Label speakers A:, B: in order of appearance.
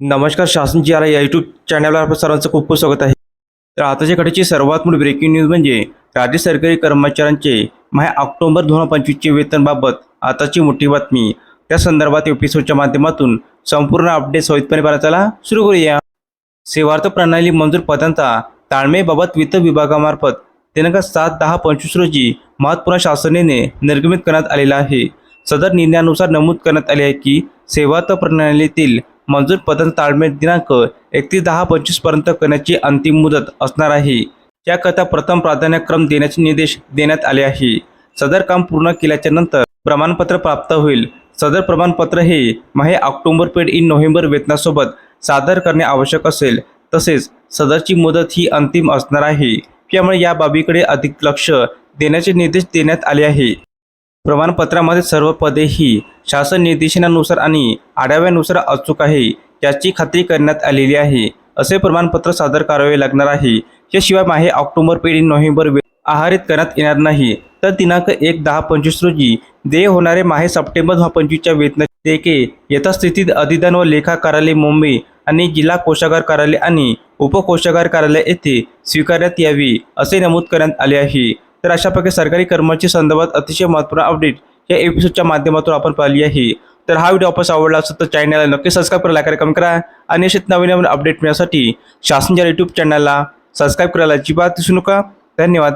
A: नमस्कार शासन जी आला या यूट्यूब चॅनलवर आपलं सर्वांचं खूप खूप स्वागत आहे. तर आताच्या घडीची सर्वात मोठी ब्रेकिंग न्यूज म्हणजे राज्य सरकारी कर्मचाऱ्यांचे माहे ऑक्टोबर दोन हजार पंचवीसचे वेतनबाबत आताची मोठी बातमी. त्या संदर्भात एपिसोडच्या माध्यमातून संपूर्ण अपडेट सहितपणे भारताला सुरू करूया. सेवार्थ प्रणाली मंजूर पदांचा ताळमेबाबत वित्त विभागामार्फत दिनांक सात दहा पंचवीस रोजी महत्त्वपूर्ण शासनेने निर्गमित करण्यात आलेला आहे. सदर निर्णयानुसार नमूद करण्यात आले आहे की सेवार्थ प्रणालीतील मंजूर पदांचा ताळमेळ दिनांक एकतीस दहा पंचवीसपर्यंत करण्याची अंतिम मुदत असणार आहे. याकरता प्रथम प्राधान्यक्रम देण्याचे निर्देश देण्यात आले आहे. सदर काम पूर्ण केल्याच्यानंतर प्रमाणपत्र प्राप्त होईल. सदर प्रमाणपत्र हे माहे ऑक्टोबर पेड इन नोव्हेंबर वेतनासोबत सादर करणे आवश्यक असेल. तसेच सदरची मुदत ही अंतिम असणार आहे. त्यामुळे या बाबीकडे अधिक लक्ष देण्याचे निर्देश देण्यात आले आहे. प्रमाणपत्रामध्ये सर्व पदे ही शासन निर्देशनानुसार आणि आढाव्यानुसार अचूक आहे याची खात्री करण्यात आलेली आहे. असे प्रमाणपत्र सादर करावे लागणार आहे. याशिवाय माहे ऑक्टोबर पेढी नोव्हेंबर आहारित करण्यात येणार नाही. तर दिनांक एक दहा पंचवीस रोजी देय होणारे माहे सप्टेंबर दहा पंचवीसच्या वेतन देके यथास्थितीत अधिदान व लेखा कार्यालय मुंबई आणि जिल्हा कोषागार कार्यालय आणि उपकोषागार कार्यालय येथे स्वीकारण्यात यावी असे नमूद करण्यात आले आहे. तर अशा प्रकारे सरकारी कर्मचारी संदर्भात अतिशय महत्त्वपूर्ण अपडेट या एपिसोडच्या माध्यमातून आपण पाहिली आहे. तर हा व्हिडिओ आपण आवडला असेल तर चॅनलला नक्की सबस्क्राईब करायला कार्यक्रम करा. आणि असेच नवीन नवीन अपडेट मिळण्यासाठी शासनच्या यूट्यूब चॅनलला सबस्क्राईब करायला अजिबात दिसू नका. धन्यवाद.